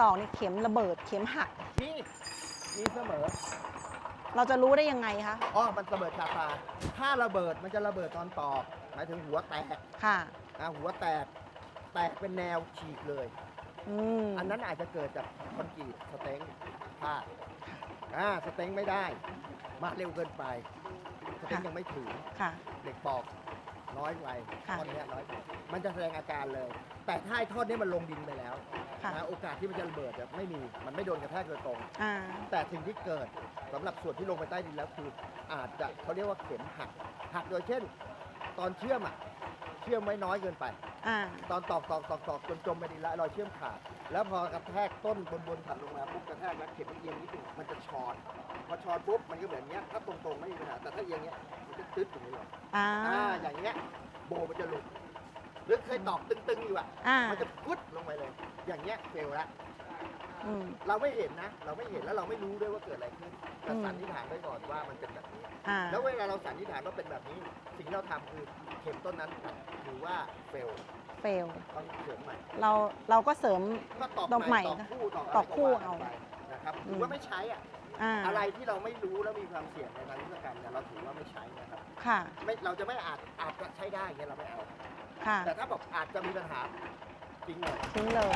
ตอกเนี่ยเข็มระเบิด เข็มหัก นี่มีเสมอเราจะรู้ได้ยังไงคะอ๋อมันระเบิดคาตาถ้าระเบิดมันจะระเบิดตอนตอกหมายถึงหัวแตกค่ะนะหัวแตก แตกเป็นแนวฉีกเลย อืมอันนั้นอาจจะเกิดจากคอนกรีตสเต็งพลาดอ่าสเต็งไม่ได้ มาเร็วเกินไป สเต็งยังไม่ถึงค่ะ เด็กปอกน้อยไปค่ะท่อนเนี้ยน้อยไป มันจะแสดงอาการเลย แต่ถ้าไอ้ท่อนนี้มันลงดินไปแล้วค่ะนะโอกาสที่มันจะระเบิดจะไม่มี มันไม่โดนกระแทกโดยตรง อ่า แต่สิ่งที่เกิดสำหรับส่วนที่ลงไปใต้ดินแล้วคือ อาจจะเขาเรียกว่าเข็มหัก หักโดยเช่น ตอนเชื่อมอะ เชื่อมไว้น้อยเกินไป อ่า ตอนตอกตอกตอกตอกจนจมไปดินแล้วรอยเชื่อมขาด แล้วพอกระแทกต้นบนบนถัดลงมาปุ๊บกระแทกแล้วเข็มมันเอียงนิดหนึงมันจะชอนพอชอนปุ๊บมันก็แบบเนี้ยถ้าตรงๆไม่มีปัญหาแต่ถ้าเอียงเนี้ยมันจะตึ๊ดอย่างนี้เลยอ่า อ่าอย่างเงี้ยโบมันจะหลุด หรือเคยตอกตึงๆอยู่อะอ่ามันจะพุดลงไปเลย อย่างเงี้ยเฟลละอืม เราไม่เห็นนะ เราไม่เห็นแล้วเราไม่รู้ด้วยว่าเกิดอะไรขึ้นแต่อืม สันนิษฐานไว้ก่อนว่ามันเป็นแบบนี้ อ่า แล้วเวลาเราสันนิษฐานว่าเป็นแบบนี้ สิ่งที่เราทำคือเข็มต้นนั้นถือว่าเฟลเฟล ต้องเข็มใหม่ เราเราก็เสริม ก็ตอกตอกใหใหม่ม่ตอกคู่ตอกะไรตอกคู่ว่เอาไปนะครับอืม ถือว่าไม่ใช้อะอ่าอะไรที่เราไม่รู้แล้วมีความเสี่ยงในทางวิศวกรรมเนี่ยเราถือว่าไม่ใช้นะครับค่ะ ไม่เราจะไม่อาจอาจจะใช้ได้เงี้ยเราไม่เอา ค่ะ แต่ถ้าบอกอาจจะมีปัญหาจริงเลยทิ้งเลย